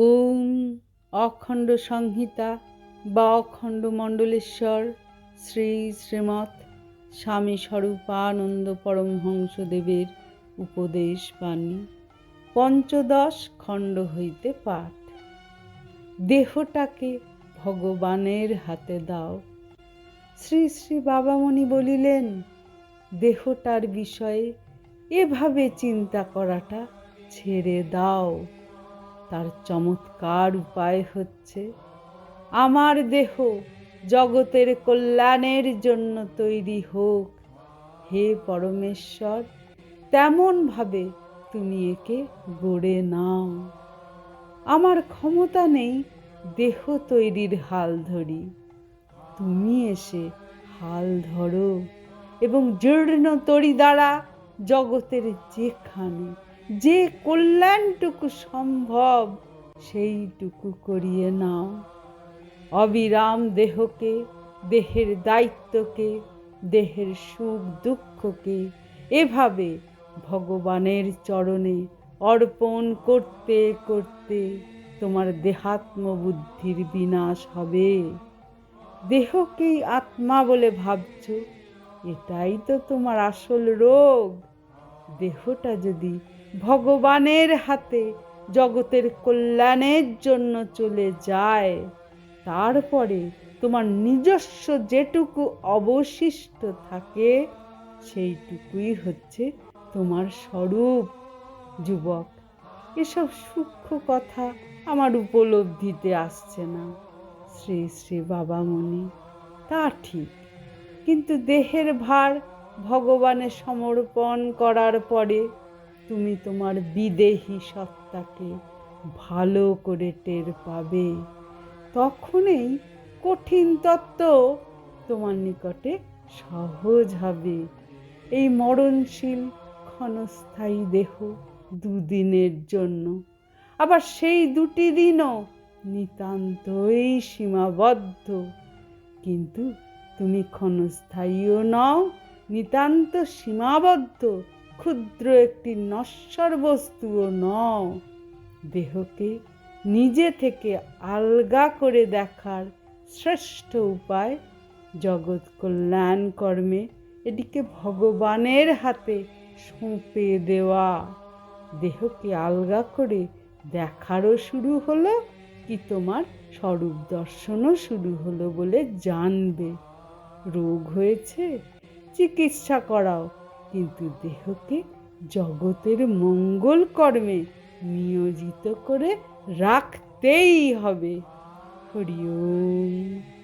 ওম অখণ্ড সংহিতা বা অখণ্ড মণ্ডলেশ্বর, শ্রী শ্রীমৎ স্বামী স্বরূপানন্দ পরমহংসদেবের উপদেশ বাণী, পঞ্চদশ খণ্ড হইতে পাঠ। দেহটাকে ভগবানের হাতে দাও। শ্রী শ্রী বাবামণি বলিলেন, দেহটার বিষয়ে এভাবে চিন্তা করাটা ছেড়ে দাও। তার চমৎকার উপায় হচ্ছে, আমার দেহ জগতের কল্যাণের জন্য তৈরি হোক। হে পরমেশ্বর, তেমনভাবে তুমি একে গড়ে নাও। আমার ক্ষমতা নেই দেহ তৈরির হাল ধরি। তুমি এসে হাল ধরো এবং জীর্ণ তরি দ্বারা জগতের যেখানে যে কল্যাণটুকু সম্ভব, সেইটুকু করিয়ে নাও। অবিরাম দেহকে, দেহের দায়িত্বকে, দেহের সুখ দুঃখকে এভাবে ভগবানের চরণে অর্পণ করতে করতে তোমার দেহাত্ম বুদ্ধির বিনাশ হবে। দেহকেই আত্মা বলে ভাবছ, এটাই তো তোমার আসল রোগ। দেহটা যদি ভগবানের হাতে জগতের কল্যাণের জন্য চলে যায়। তারপরে তোমার নিজস্ব যেটুকু অবশিষ্ট থাকে, সেইটুকুই হচ্ছে তোমার স্বরূপ। যুবক, এসব সূক্ষ্ম কথা আমার উপলব্ধিতে আসছে না। শ্রী শ্রী বাবা বাবামণি, তা ঠিক। কিন্তু দেহের ভার ভগবানের সমর্পণ করার পরে তুমি তোমার বিদেহী সত্তাকে ভালো করে টের পাবে। তখনই কঠিন তত্ত্ব তোমার নিকটে সহজ হবে। এই মরণশীল ক্ষণস্থায়ী দেহ দুদিনের জন্য, আবার সেই দুটি দিনও নিতান্তই সীমাবদ্ধ। কিন্তু তুমি ক্ষণস্থায়ীও নও, নিতান্ত সীমাবদ্ধ। ক্ষুদ্র একটি নশ্বর বস্তুও নও। দেহকে নিজে থেকে আলগা করে দেখার শ্রেষ্ঠ উপায় জগৎ কল্যাণ কর্মে এটিকে ভগবানের হাতে সঁপে দেওয়া। দেহকে আলগা করে দেখারও শুরু হলো, কি তোমার স্বরূপ দর্শনও শুরু হলো বলে জানবে। রোগ হয়েছে, চিকিৎসা করাও কিন্তু দেহকে জগতের মঙ্গল কর্মে নিয়োজিত করে রাখতেই হবে। হরি ওম।